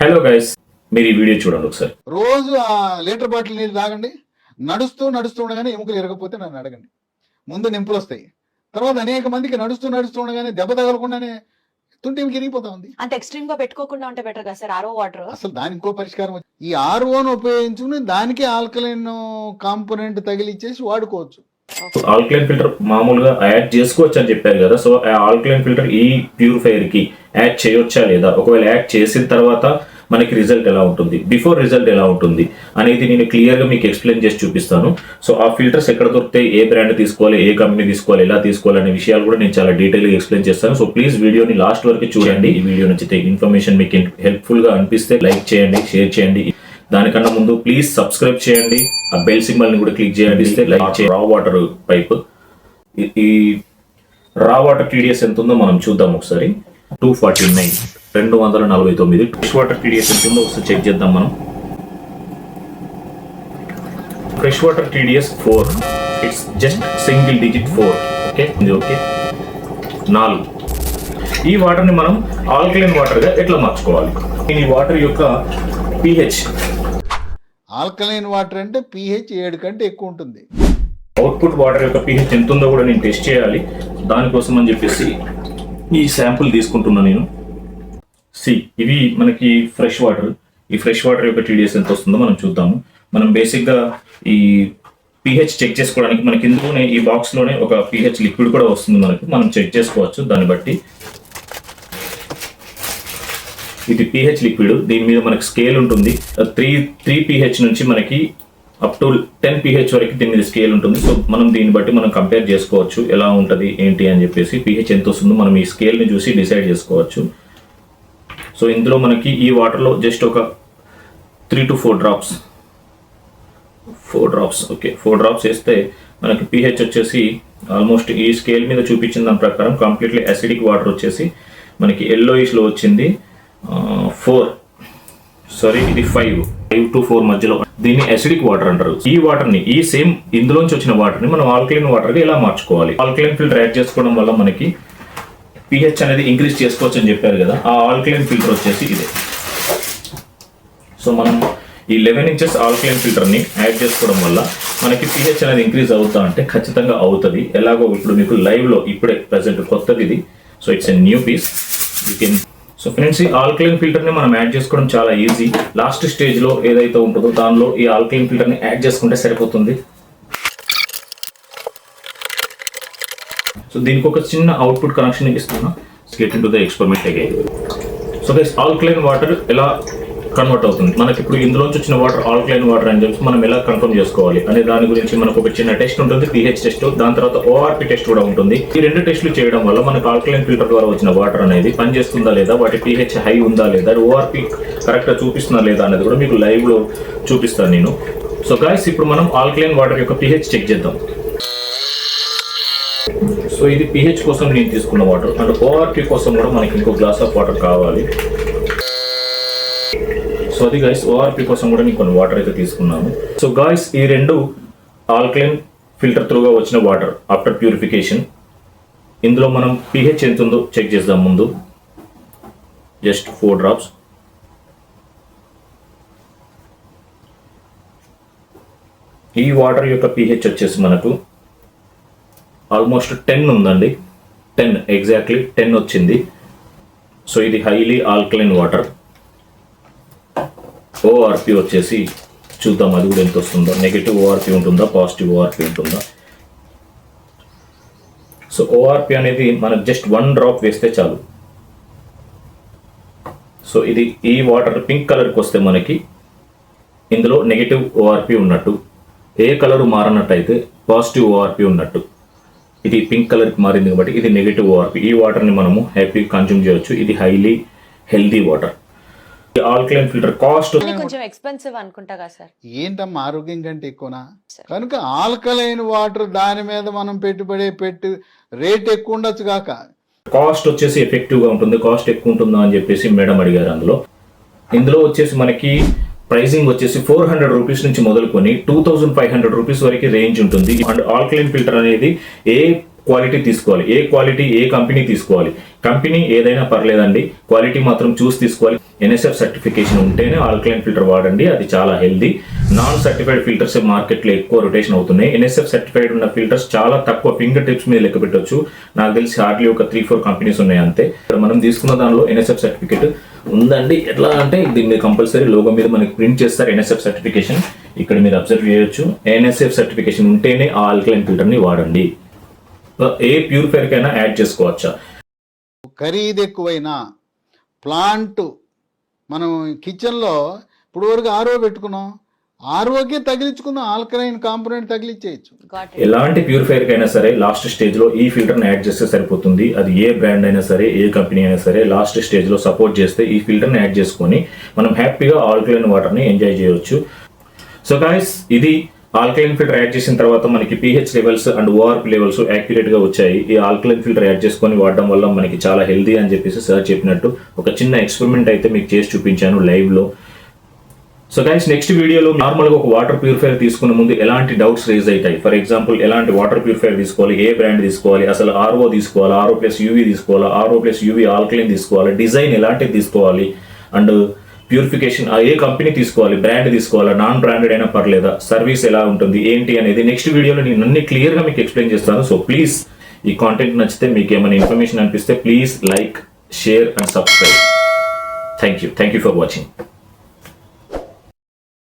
Hello guys మీరు ఈ video చూడండి ఒకసారి. రోజు ఆ లీటర్ బాటిల్ నీళ్ళు తాగండి. నడుస్తూ నడుస్తూ ఉండగానే ఎముకలు ఎరగకపోతే నన్ను అడగండి. ముందు నింపులు వస్తాయి. తర్వాత అనేక మందికి నడుస్తూ నడుస్తూ ఉండగానే దెబ్బ తగలకుండానే తుంటి ఇరిగిపోతా ఉంది. అంత ఎక్స్ట్రీమ్గా పెట్టుకోకుండా ఉంటే బెటర్ కదా సార్ ఆరో వాటర్ అసలు దానికి ఇంకో పరిష్కారం ఈ ఆర్ఓను ఉపయోగించుకుని దానికి ఆల్కలైన్ కాంపోనెంట్ తగిలిచ్చేసి వాడుకోవచ్చు. ఆల్కలైన్ ఫిల్టర్ మామూలుగా యాడ్ చేసుకోవచ్చు అని చెప్పారు కదా. సో ఆ ఆల్కలైన్ ఫిల్టర్ ఈ ప్యూరిఫైయర్కి యాడ్ చేయొచ్చా లేదా? ఒకవేళ యాడ్ చేసిన తర్వాత మనకి రిజల్ట్ ఎలా ఉంటుంది? బిఫోర్ రిజల్ట్ ఎలా ఉంటుంది? అనేది నేను క్లియర్గా మీకు ఎక్స్ప్లెయిన్ చేసి చూపిస్తాను. సో ఆ ఫిల్టర్స్ ఎక్కడ దొరుకుతాయి? ఏ బ్రాండ్ తీసుకోవాలి? ఏ కంపెనీ తీసుకోవాలి? ఎలా తీసుకోవాలి? అనే విషయాలు కూడా నేను చాలా డీటెయిల్గా ఎక్స్ప్లెయిన్ చేస్తాను. సో ప్లీజ్ వీడియోని లాస్ట్ వరకు చూడండి. ఈ వీడియో నచ్చితే ఇన్ఫర్మేషన్ మీకు హెల్ప్ఫుల్గా అనిపిస్తే లైక్ చేయండి షేర్ చేయండి. దానికన్నా ముందు ప్లీజ్ సబ్స్క్రైబ్ చేయండి. ఆ బెల్ సింబల్ని కూడా క్లిక్ చేయండి. ఇస్తే లైక్ చేయండి. రా వాటర్ పైప్ ఈ రా వాటర్ టీడీఎస్ ఎంత ఉందో మనం చూద్దాం ఒకసారి. టూ ఫార్టీ నైన్ రెండు వందల నలభై తొమ్మిది. ఫ్రెష్ వాటర్ టీడీఎస్ ఎంత ఉందో ఒకసారి చెక్ చేద్దాం మనం. Fresh water TDS four it's just single digit four okay okay నాలుగు. ఈ వాటర్ని మనం ఆల్కలైన్ వాటర్గా ఎట్లా మార్చుకోవాలి? ఈ వాటర్ యొక్క పిహెచ్. ఆల్కలైన్ వాటర్ అంటే పిహెచ్ ఏడు కంటే ఎక్కువ ఉంటుంది. అవుట్పుట్ వాటర్ యొక్క పిహెచ్ ఎంత ఉందో కూడా నేను టెస్ట్ చేయాలి. దానికోసం అని చెప్పేసి ఈ శాంపుల్ తీసుకుంటున్నా నేను. సి ఇవి మనకి ఫ్రెష్ వాటర్. ఈ ఫ్రెష్ వాటర్ యొక్క టీడీఎస్ ఎంత వస్తుందో మనం చూద్దాము. మనం బేసిక్గా ఈ పిహెచ్ చెక్ చేసుకోవడానికి మనకి ఇందులోనే ఈ బాక్స్లోనే ఒక పిహెచ్ లిక్విడ్ కూడా వస్తుంది మనకి. మనం చెక్ చేసుకోవచ్చు దాన్ని బట్టి. ఇది పిహెచ్ లిక్విడ్ దీని మీద మనకి స్కేల్ ఉంటుంది. త్రీ త్రీ పిహెచ్ నుంచి మనకి అప్ టు టెన్ పిహెచ్ వరకు దీని మీద స్కేల్ ఉంటుంది. సో మనం దీన్ని బట్టి మనం కంపేర్ చేసుకోవచ్చు. ఎలా ఉంటుంది ఏంటి అని చెప్పేసి పిహెచ్ ఎంత వస్తుందో మనం ఈ స్కేల్ని చూసి డిసైడ్ చేసుకోవచ్చు. సో ఇందులో మనకి ఈ వాటర్లో జస్ట్ ఒక three to four drops four drops okay four drops వేస్తే మనకి పిహెచ్ వచ్చేసి ఆల్మోస్ట్ ఈ స్కేల్ మీద చూపించిన దాని ప్రకారం కంప్లీట్లీ అసిడిక్ వాటర్ వచ్చేసి మనకి ఎల్లోయిష్లో వచ్చింది. ఫోర్ సారీ ఇది ఫైవ్. ఫైవ్ టు ఫోర్ మధ్యలో. దీన్ని అసిడిక్ వాటర్ అంటారు. ఈ వాటర్ని ఈ సేమ్ ఇందులోంచి వచ్చిన వాటర్ని మనం ఆల్కలైన్ వాటర్గా ఎలా మార్చుకోవాలి? ఆల్కలైన్ ఫిల్టర్ యాడ్ చేసుకోవడం వల్ల మనకి పిహెచ్ అనేది ఇంక్రీజ్ చేసుకోవచ్చు అని చెప్పారు కదా. ఆ ఆల్కలైన్ ఫిల్టర్ వచ్చేసి ఇదే. సో మనం ఈ లెవెన్ ఇంచెస్ ఆల్కలైన్ ఫిల్టర్ని యాడ్ చేసుకోవడం వల్ల మనకి పిహెచ్ అనేది ఇంక్రీజ్ అవుతా అంటే ఖచ్చితంగా అవుతుంది. ఎలాగో ఇప్పుడు మీకు లైవ్లో ఇప్పుడే ప్రెసెంట్ కొత్తది ఇది. So it's a new piece you can so friends ఈ ఆల్కలైన్ ఫిల్టర్ని మనం యాడ్ చేసుకోవడం చాలా ఈజీ లాస్ట్ స్టేజ్లో ఏదైతే ఉంటుందో దానిలో ఈ ఆల్కలైన్ ఫిల్టర్ని యాడ్ చేసుకుంటే సరిపోతుంది. సో దీనికి ఒక చిన్న అవుట్పుట్ కనెక్షన్ ఇస్తున్నా. స్కెట్ in to the experiment again so guys alkaline water ఎలా కన్వర్ట్ అవుతుంది. మనకి ఇప్పుడు ఇందులోంచి వచ్చిన వాటర్ ఆల్కలైన్ వాటర్ అని చెప్పి మనం ఎలా కన్ఫర్మ్ చేసుకోవాలి? అనే దాని గురించి మనకు ఒక చిన్న టెస్ట్ ఉంటుంది పిహెచ్ టెస్ట్ దాని తర్వాత ఓఆర్పి టెస్ట్ కూడా ఉంటుంది. ఈ రెండు టెస్టులు చేయడం వల్ల మనకు ఆల్కలైన్ ఫిల్టర్ ద్వారా వచ్చిన వాటర్ అనేది పనిచేస్తుందా లేదా? వాటి పిహెచ్ హై ఉందా లేదా? ఓఆర్పి కరెక్ట్గా చూపిస్తుందా లేదా అనేది కూడా మీకు లైవ్లో చూపిస్తాను నేను. సో గాయస్ ఇప్పుడు మనం ఆల్కలైన్ వాటర్ యొక్క పిహెచ్ చెక్ చేద్దాం. సో ఇది పిహెచ్ కోసం నేను తీసుకున్న వాటర్ అండ్ ఓఆర్పి కోసం కూడా మనకి ఇంకో గ్లాస్ ఆఫ్ వాటర్ కావాలి. సో అది గైస్ ఓఆర్పి కోసం కూడా నేను కొన్ని వాటర్ అయితే తీసుకున్నాను సో గాయస్ ఈ రెండు ఆల్కలైన్ ఫిల్టర్ త్రూగా వచ్చిన వాటర్ ఆఫ్టర్ ప్యూరిఫికేషన్ ఇందులో మనం పిహెచ్ ఎంత ఉందో చెక్ చేద్దాం ముందు. జస్ట్ ఫోర్ డ్రాప్స్ ఈ వాటర్ యొక్క పిహెచ్ వచ్చేసి మనకు ఆల్మోస్ట్ టెన్ ఉందండి. టెన్ ఎగ్జాక్ట్లీ టెన్ వచ్చింది. సో ఇది హైలీ ఆల్కలైన్ వాటర్ ఓఆర్పి వచ్చేసి చూద్దాం అది కూడా ఎంత వస్తుందో నెగిటివ్ ఓఆర్పి ఉంటుందా? పాజిటివ్ ఓఆర్పి ఉంటుందా? సో ఓఆర్పి అనేది మనకు జస్ట్ వన్ డ్రాప్ వేస్తే చాలు. సో ఇది ఈ వాటర్ పింక్ కలర్కి వస్తే మనకి ఇందులో నెగిటివ్ ఓఆర్పి ఉన్నట్టు ఏ కలర్ మారనట్టయితే పాజిటివ్ ఓఆర్పి ఉన్నట్టు. ఇది పింక్ కలర్కి మారింది కాబట్టి ఇది నెగిటివ్ ఓఆర్పి ఈ వాటర్ని మనము హ్యాపీ కన్జ్యూమ్ చేయొచ్చు. ఇది highly healthy water alkaline filter cost కొంచెం ఎక్స్పెన్సివ్ అనుకుంటా కదా సార్. ఏంటమ్మా ఆరోగ్యం కంటే ఎక్కువనా. కనుక ఆల్కలైన్ వాటర్ దాని మీద మనం పెట్టుబడి పెట్టి రేట్ ఎక్కువ ఉండొచ్చు కాక. కాస్ట్ వచ్చేసి ఎఫెక్టివ్గా ఉంటుంది కాస్ట్ ఎక్కువ ఉంటుందా అని చెప్పేసి మేడం అడిగారు అందులో. ఇందులో వచ్చేసి మనకి ప్రైసింగ్ వచ్చేసి ఫోర్ హండ్రెడ్ రూపీస్ నుంచి మొదలుకొని two thousand five hundred rupees వరకు రేంజ్ ఉంటుంది. అండ్ ఆల్కలైన్ ఫిల్టర్ అనేది ఏ క్వాలిటీ తీసుకోవాలి. ఏ క్వాలిటీ ఏ కంపెనీ తీసుకోవాలి. కంపెనీ ఏదైనా పర్లేదండి. క్వాలిటీ మాత్రం చూసి తీసుకోవాలి. ఎన్ఎస్ఎఫ్ సర్టిఫికేషన్ ఉంటేనే ఆల్కలైన్ ఫిల్టర్ వాడండి. అది చాలా హెల్దీ నాన్ సర్టిఫైడ్ ఫిల్టర్స్ మార్కెట్లో ఎక్కువ రొటేషన్ అవుతున్నాయి. ఎన్ఎస్ఎఫ్ సర్టిఫైడ్ ఉన్న ఫిల్టర్స్ చాలా తక్కువ ఫింగర్ టిప్స్ మీద లెక్క పెట్టవచ్చు నాకు తెలిసి హార్డ్లీ ఒక త్రీ ఫోర్ కంపెనీస్ ఉన్నాయి అంతే. ఇక్కడ మనం తీసుకున్న దానిలో ఎన్ఎస్ఎఫ్ సర్టిఫికేట్ ఉందండి. ఎట్లా అంటే దీని మీద కంపల్సరీ లోగో మీద మనకి ప్రింట్ చేస్తారు ఎన్ఎస్ఎఫ్ సర్టిఫికేషన్ ఇక్కడ మీరు అబ్జర్వ్ చేయొచ్చు. ఎన్ఎస్ఎఫ్ సర్టిఫికేషన్ ఉంటేనే ఆ ఆల్కలైన్ ఫిల్టర్ని వాడండి. ఏ ప్యూరిఫైర్ కైనా యాడ్ చేసుకోవచ్చా? ఖరీదు ఎక్కువైనా ప్లాంట్ మనం కిచెన్లో ఇప్పుడు వరకు ఆరో పెట్టుకున్నాం. ఆర్ఓకే తగిలించుకున్నాం ఆల్కలైన్ కాంపోనెంట్ తగిలించేయచ్చు ఎలాంటి ప్యూరిఫైర్ కైనా సరే లాస్ట్ స్టేజ్లో ఈ ఫిల్టర్ని యాడ్ చేస్తే సరిపోతుంది. అది ఏ బ్రాండ్ అయినా సరే ఏ కంపెనీ అయినా సరే లాస్ట్ స్టేజ్లో సపోర్ట్ చేస్తే ఈ ఫిల్టర్ని యాడ్ చేసుకొని మనం హ్యాపీగా ఆల్కలైన్ వాటర్ని ఎంజాయ్ చేయొచ్చు. సో గాయస్ ఇది ఆల్కలైన్ ఫిల్టర్ యాడ్ చేసిన తర్వాత మనకి pH levels and ORP levels యాక్యురేట్గా వచ్చాయి. ఈ ఆల్కలైన్ ఫిల్టర్ యాడ్ చేసుకొని వాడడం వల్ల మనకి చాలా హెల్దీ అని చెప్పేసి సార్ చెప్పినట్టు ఒక చిన్న ఎక్స్పెరిమెంట్ అయితే మీకు చేసి చూపించాను లైవ్లో సో గైస్ నెక్స్ట్ వీడియోలో నార్మల్గా ఒక వాటర్ ప్యూరిఫైర్ తీసుకునే ముందు ఎలాంటి డౌట్స్ రేజ్ అవుతాయి? ఫర్ ఎగ్జాంపుల్ ఎలాంటి వాటర్ ప్యూరిఫైర్ తీసుకోవాలి? ఏ బ్రాండ్ తీసుకోవాలి? అసలు ఆర్ఓ తీసుకోవాలి? ఆర్ఓ ప్లస్ యూవీ తీసుకోవాలి? ఆర్ఓ ప్లస్ యూవీ ఆల్కలైన్ తీసుకోవాలి? డిజైన్ ఎలాంటిది తీసుకోవాలి? అండ్ ప్యూరిఫికేషన్ ఏ కంపెనీ తీసుకోవాలి బ్రాండ్ తీసుకోవాలా నాన్ బ్రాండెడ్ అయినా పర్లేదా సర్వీస్ ఎలా ఉంటుంది ఏంటి అనేది నెక్స్ట్ వీడియోలో నేను అన్ని క్లియర్గా మీకు ఎక్స్ప్లెయిన్ చేస్తాను. సో ప్లీజ్ ఈ కాంటెంట్ నచ్చితే మీకు ఏమైనా ఇన్ఫర్మేషన్ అనిపిస్తే please like share and subscribe thank you thank you for watching